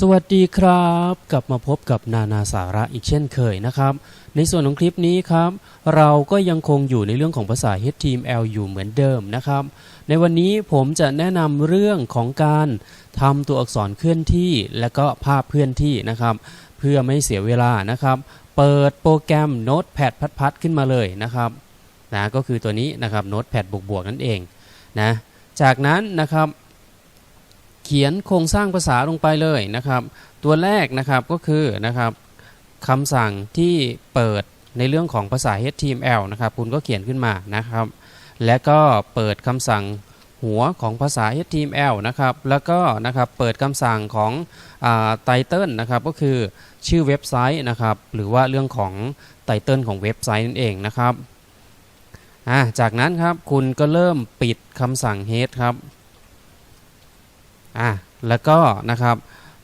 สวัสดีครับ กลับมาพบกับนานาสาระอีกเช่นเคยนะครับ ในส่วนของคลิปนี้ครับ เราก็ยังคงอยู่ในเรื่องของภาษา HTML อยู่เหมือนเดิมนะครับ ในวันนี้ผมจะแนะนำเรื่องของการทำตัวอักษรเคลื่อนที่ และก็ภาพเคลื่อนที่นะครับ เพื่อไม่เสียเวลานะครับ เปิดโปรแกรม Notepad พัดๆขึ้นมาเลยนะครับนะก็คือตัวนี้นะครับ Notepad บวกๆนั่นเองนะจากนั้นนะครับ เขียนโครงสร้างภาษาลงไปเลยนะครับ ตัวแรกนะครับก็คือนะครับคำสั่งที่เปิดในเรื่องของภาษา HTML นะครับคุณก็เขียนขึ้นมานะครับ และก็เปิดคำสั่งหัวของภาษา HTML นะครับ แล้วก็นะครับเปิดคำสั่งของไตเติลนะครับก็คือชื่อเว็บไซต์นะครับ หรือว่าเรื่องของไตเติลของเว็บไซต์นั่นเองนะครับอ่าจากนั้นครับคุณก็เริ่มปิดคำสั่ง head ครับ อะแล้วก็นะครับ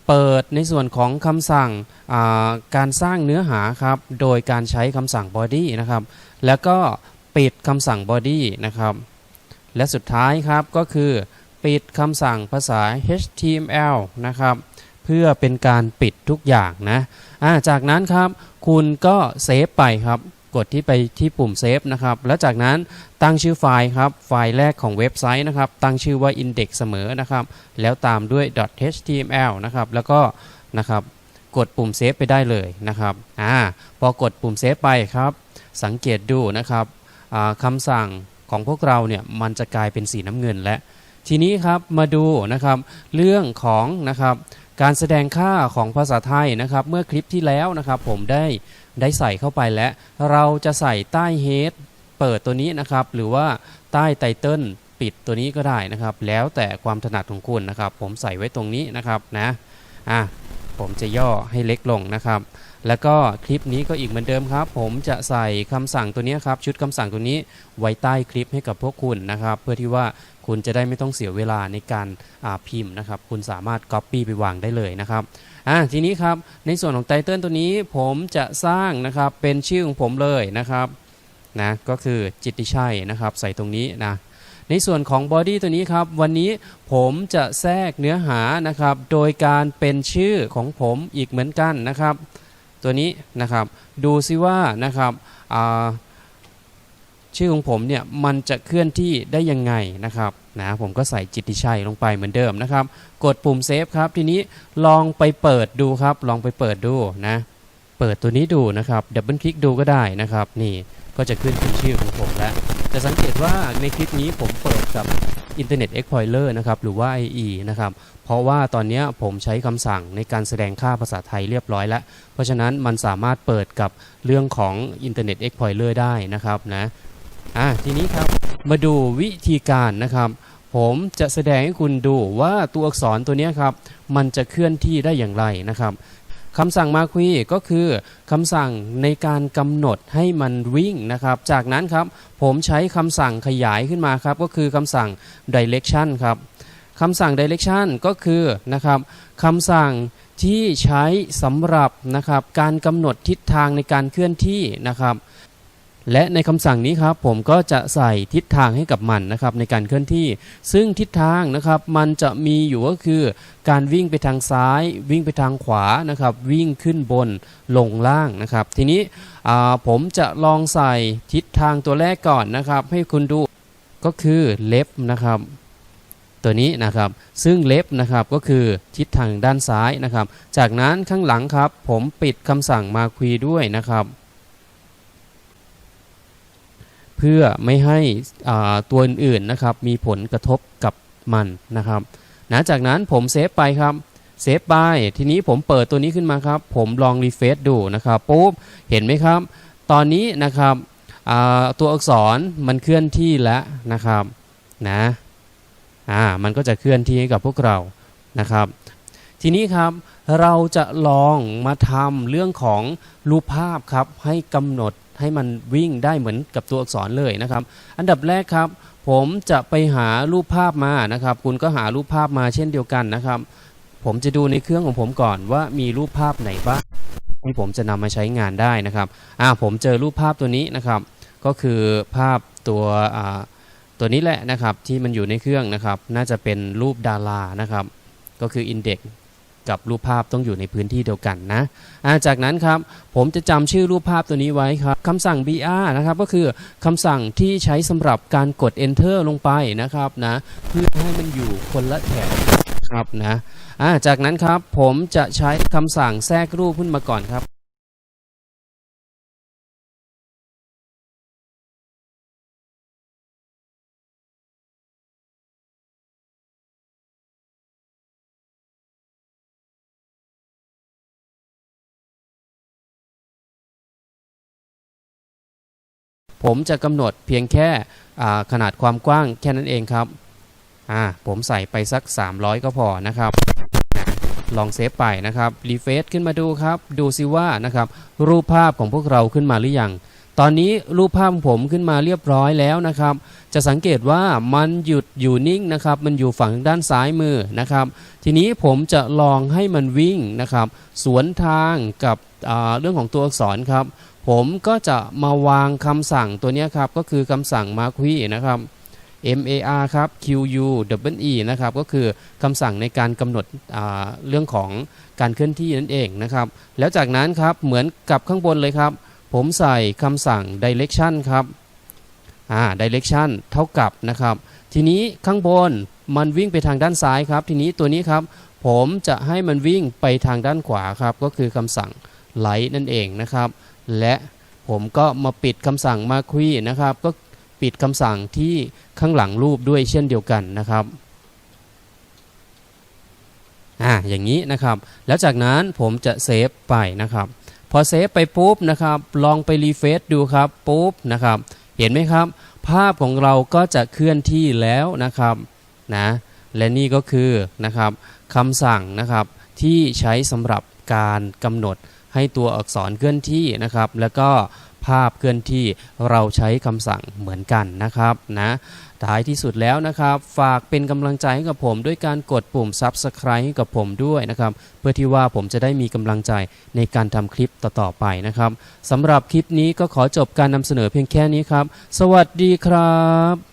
เปิดในส่วนของคำสั่งการสร้างเนื้อหาครับโดยการใช้คำสั่ง body นะครับ แล้วก็ปิดคำสั่ง body นะครับ และสุดท้ายครับก็คือปิดคำสั่งภาษา HTML นะครับ เพื่อเป็นการปิดทุกอย่างนะะจากนั้นครับคุณก็เซฟไปครับ กดที่ไปที่ปุ่มเซฟนะครับ แล้วจากนั้นตั้งชื่อไฟล์ครับ ไฟล์แรกของเว็บไซต์นะครับ ตั้งชื่อว่า index เสมอนะครับ แล้วตามด้วย .html นะครับ แล้วก็นะครับ กดปุ่มเซฟไปได้เลยนะครับ อ่า พอกดปุ่มเซฟไปครับ สังเกตดูนะครับคำสั่งของพวกเราเนี่ย มันจะกลายเป็นสีน้ำเงินและ ทีนี้ครับมาดูนะครับ เรื่องของนะครับ การแสดงค่าของภาษาไทยนะครับ เมื่อคลิปที่แล้วนะครับ ผมได้ ได้ใส่เข้าไปแล้ว เราจะใส่ใต้ head เปิดตัวนี้นะครับ หรือว่าใต้ไตเติลปิดตัวนี้ก็ได้นะครับ แล้วแต่ความถนัดของคุณนะครับ ผมใส่ไว้ตรงนี้นะครับนะอะผมจะย่อให้เล็กลงนะครับ แล้วก็คลิปนี้ก็อีกเหมือนเดิมครับ ผมจะใส่คำสั่งตัวนี้ครับ ชุดคำสั่งตัวนี้ไว้ใต้คลิปให้กับพวกคุณนะครับ เพื่อที่ว่าคุณจะได้ไม่ต้องเสียเวลาในการพิมพ์นะครับ คุณสามารถ Copy ไปวางได้เลยนะครับ อะทีนี้ครับในส่วนของไตเติลตัวนี้ผมจะสร้างนะครับเป็นชื่อของผมเลยนะครับนะก็คือจิตติชัยนะครับใส่ตรงนี้นะในส่วนของบอดี้ตัวนี้ครับวันนี้ผมจะแทรกเนื้อหานะครับโดยการเป็นชื่อของผมอีกเหมือนกันนะครับ ตัวนี้นะครับดูซิว่านะครับชื่อของผมเนี่ยมันจะเคลื่อนที่ได้ยังไงนะครับ นะผมก็ใส่จิตติชัยลงไปเหมือนเดิมนะครับ กดปุ่มเซฟครับทีนี้ลองไปเปิดดูครับ ลองไปเปิดดูนะ เปิดตัวนี้ดูนะครับดับเบิลคลิกดูก็ได้นะครับ นี่ก็จะขึ้นเป็นชื่อของผมแล้วจะสังเกตว่าในคลิปนี้ผมเปิดกับ Internet Explorer นะครับหรือว่า IE นะครับเพราะว่าตอนนี้ผมใช้คำสั่งในการแสดงค่าภาษาไทยเรียบร้อยแล้ว เพราะฉะนั้นมันสามารถเปิดกับเรื่องของ Internet Explorer ได้นะครับนะอะทีนี้ครับมาดูวิธีการนะครับ ผมจะแสดงให้คุณดูว่าตัวอักษรตัวนี้ครับ มันจะเคลื่อนที่ได้อย่างไรนะครับคำสั่งมาคุยก็คือคำสั่งในการกำหนดให้มันวิ่งนะครับ จากนั้นครับผมใช้คำสั่งขยายขึ้นมาครับ ก็คือคำสั่ง direction ครับคำสั่ง direction ก็คือนะครับคำสั่งที่ใช้สำหรับนะครับการกำหนดทิศทางในการเคลื่อนที่นะครับ และในคำสั่งนี้ครับผมก็จะใส่ทิศทางให้กับมันนะครับในการเคลื่อนที่ ซึ่งทิศทางนะครับมันจะมีอยู่ก็คือ การวิ่งไปทางซ้าย วิ่งไปทางขวานะครับวิ่งขึ้นบนลงล่างนะครับ ทีนี้ผมจะลองใส่ทิศทางตัวแรกก่อนนะครับ ให้คุณดูก็คือเล็บนะครับตัวนี้นะครับซึ่งเล็บนะครับก็คือทิศทางด้านซ้ายนะครับ จากนั้นข้างหลังครับ ผมปิดคำสั่งมาคุยด้วยนะครับ เพื่อไม่ให้ตัวอื่นๆนะครับ มีผลกระทบกับมันนะครับนะจากนั้นผมเซฟไปครับเซฟไปทีนี้ผมเปิดตัวนี้ขึ้นมาครับ ผมลองรีเฟซดูนะครับปุ๊บเห็นไหมครับ ตอนนี้นะครับตัวอักษรมันเคลื่อนที่แล้วนะครับนะอ่ามันก็จะเคลื่อนที่ให้กับพวกเรานะครับ ทีนี้ครับเราจะลองมาทำเรื่องของรูปภาพครับให้กำหนด ให้มันวิ่งได้เหมือนกับตัวอักษรเลยนะครับ อันดับแรกครับ ผมจะไปหารูปภาพมานะครับ คุณก็หารูปภาพมาเช่นเดียวกันนะครับ ผมจะดูในเครื่องของผมก่อนว่ามีรูปภาพไหนบ้างที่ผมจะนำมาใช้งานได้นะครับอ่าผมเจอรูปภาพตัวนี้นะครับ ก็คือภาพตัวอ่าตัวนี้แหละนะครับที่มันอยู่ในเครื่องนะครับ น่าจะเป็นรูปดารานะครับ ก็คือ Index กับรูปภาพต้องอยู่ในพื้นที่เดียวกันนะาจากนั้นครับผมจะจำชื่อรูปภาพตัวนี้ไว้ครับคำสั่ง br นะครับก็คือคำสั่งที่ใช้สำหรับการกด enter ลงไปนะครับนะเพื่อให้มันอยู่คนละแถวครับนะาจากนั้นครับผมจะใช้คำสั่งแทรกรูปขึ้นมาก่อนครับ ผมจะกำหนดเพียงแค่ขนาดความกว้างแค่นั้นเองครับผมใส่ไปสัก 300 ก็พอนะครับ ลองเซฟไปนะครับรีเฟซขึ้นมาดูครับ ดูซิว่านะครับรูปภาพของพวกเราขึ้นมาหรือยังตอนนี้รูปภาพผมขึ้นมาเรียบร้อยแล้วนะครับ จะสังเกตว่ามันหยุดอยู่นิ่งนะครับ มันอยู่ฝั่งด้านซ้ายมือนะครับ ทีนี้ผมจะลองให้มันวิ่งนะครับ สวนทางกับเรื่องของตัวอักษรครับ ผมก็จะมาวางคำสั่งตัวนี้ครับ ก็คือคำสั่ง mark q u e นะครับ M A R ครับ Q U W E นะครับ ก็คือคำสั่งในการกำหนดเรื่องของการเคลื่อนที่นั่นเองนะครับ แล้วจากนั้นครับเหมือนกับข้างบนเลยครับ ผมใส่คำสั่ง direction ครับอ่า direction เท่ากับนะครับ ทีนี้ข้างบนมันวิ่งไปทางด้านซ้ายครับ ทีนี้ตัวนี้ครับ ผมจะให้มันวิ่งไปทางด้านขวาครับ ก็คือคำสั่ง light นั่นเองนะครับ และผมก็มาปิดคำสั่งมาคุยนะครับ ก็ปิดคำสั่งที่ข้างหลังรูปด้วยเช่นเดียวกันนะครับอ่าอย่างนี้นะครับ แล้วจากนั้นผมจะเซฟไปนะครับ พอเซฟไปปุ๊บนะครับ ลองไปรีเฟซดูครับปุ๊บนะครับ เห็นไหมครับ ภาพของเราก็จะเคลื่อนที่แล้วนะครับนะและนี่ก็คือนะครับคำสั่งนะครับที่ใช้สำหรับการกำหนด ให้ตัวอักษรเคลื่อนที่นะครับ แล้วก็ภาพเคลื่อนที่เราใช้คำสั่งเหมือนกันนะครับนะท้ายที่สุดแล้วนะครับ ฝากเป็นกำลังใจให้กับผมด้วยการกดปุ่ม Subscribe ให้กับผมด้วยนะครับ เพื่อที่ว่าผมจะได้มีกำลังใจในการทำคลิปต่อๆไปนะครับสำหรับคลิปนี้ก็ขอจบการนำเสนอเพียงแค่นี้ครับ สวัสดีครับ